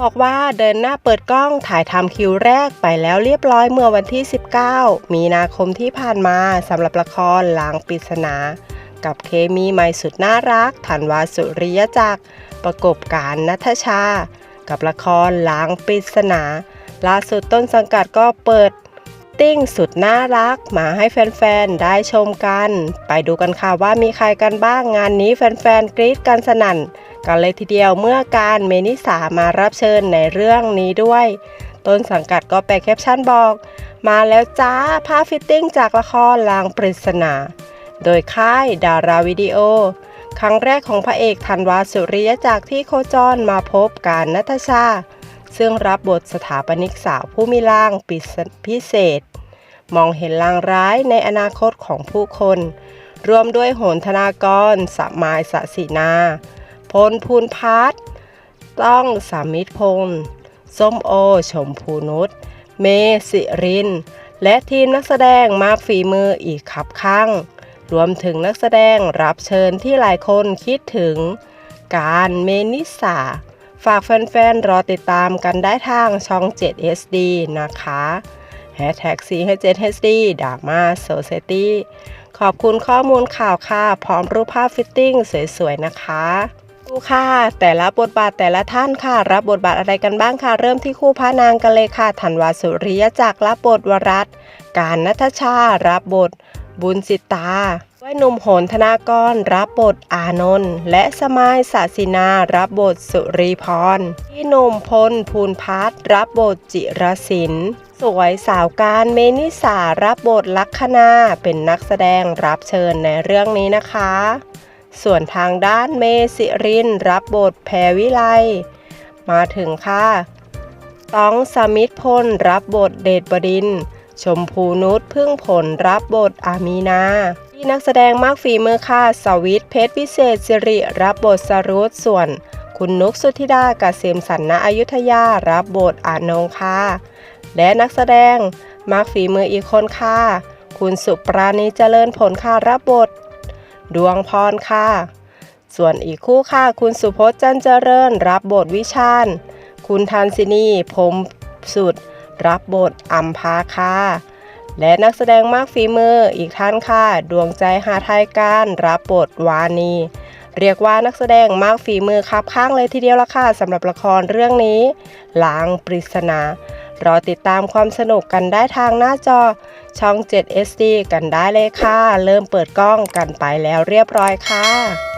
บอกว่าเดินหน้าเปิดกล้องถ่ายทำคิวแรกไปแล้วเรียบร้อยเมื่อวันที่ 19 มีนาคมที่ผ่านมาสำหรับละครหลางปริศนา กับเคมีใหม่สุดน่ารักธันวาสุริยจักร ประกบการนัทชา กับละครหลางปริศนา ล่าสุดต้นสังกัดก็เปิด ติ้งสุดน่ารัก มาให้แฟนๆ ได้ชมกัน ไปดูกันค่ะว่ามีใครกันบ้างงานนี้แฟนๆ กรี๊ดกันสนั่น กันเลยทีเดียวเมื่อการเมนิสามารับเชิญในเรื่องนี้ด้วย ต้นสังกัดก็แปลแคปชั่นบอก มาแล้วจ้าภาพฟิตติ้งจากละครลางปริศนา โดยค่ายดาราวิดีโอ ครั้งแรกของพระเอกธันวาสุริยจากที่โคจรมาพบการนัทชา ซึ่งรับบทสถาปนิกสาวผู้มีร่างปิศพิเศษ มองเห็นลางร้ายในอนาคตของผู้คน รวมด้วยโหนธนากร สมายสศินา พลพูนพัฒน์ต้องสามิตรพงษ์ส้มโอ ชมพูนุช เมสิริน และทีมนักแสดงมากฝีมืออีกขับข้าง รวมถึงนักแสดงรับเชิญที่หลายคนคิดถึง การเมนิสา ฝากแฟนๆ รอติดตามกันได้ทางช่อง7 SD นะคะ Hashtag C7HD Drama Society ขอบคุณข้อมูลข่าวค่ะ พร้อมรูปภาพฟิตติ้งสวยๆ นะคะดูค่ะแต่ละบทบาทแต่ละท่านค่ะ รับบทบาทอะไรกันบ้างค่ะ เริ่มที่คู่พระนางกันเลยค่ะธันวาสุริยจักรรับบทวรัตการนัทชา รับบท บุญสิตา ด้วยหนุ่มโหนธนากรรับบทอานนท์และสมายสาสินารับบทสุรีพรพี่หนุ่มพลภูนพัฒน์รับบทจิรศิลป์สวยสาวการเมนิสารับบทลักษณาเป็นนักแสดงรับเชิญในเรื่องนี้นะคะ ส่วนทางด้านเมสิรินรับบทแพรวิไลมาถึงค่ะต้องสมิทธพลรับบทเดชบดินทร์ ชมพูนุชพึ่งผลรับบทอามีนาที่นักแสดงมากฝีมือค่ะสวิทเพชรพิเศษสิริรับบทสรุตส่วน คุณนุกสุธิดากเกษมสันณอยุธยารับบทอานงค่ะและนักแสดงมากฝีมืออีกคนค่ะคุณสุปราณีเจริญผลค่ะรับบท ดวงพรค่ะ ส่วนอีกคู่ค่ะ คุณสุพจน์จันเจริญรับบทวิชาญ คุณทันสินีพรมสุด รับบทอัมพาค่ะและนักแสดงมากฝีมืออีกท่านค่ะ ดวงใจหาไทยการรับบทวานี เรียกว่านักแสดงมากฝีมือคับข้างเลยทีเดียวละค่ะสำหรับละครเรื่องนี้ลางปริศนารอติดตามความสนุกกันได้ทางหน้าจอช่อง 7 SD กันได้เลยค่ะ เริ่มเปิดกล้องกันไปแล้วเรียบร้อยค่ะ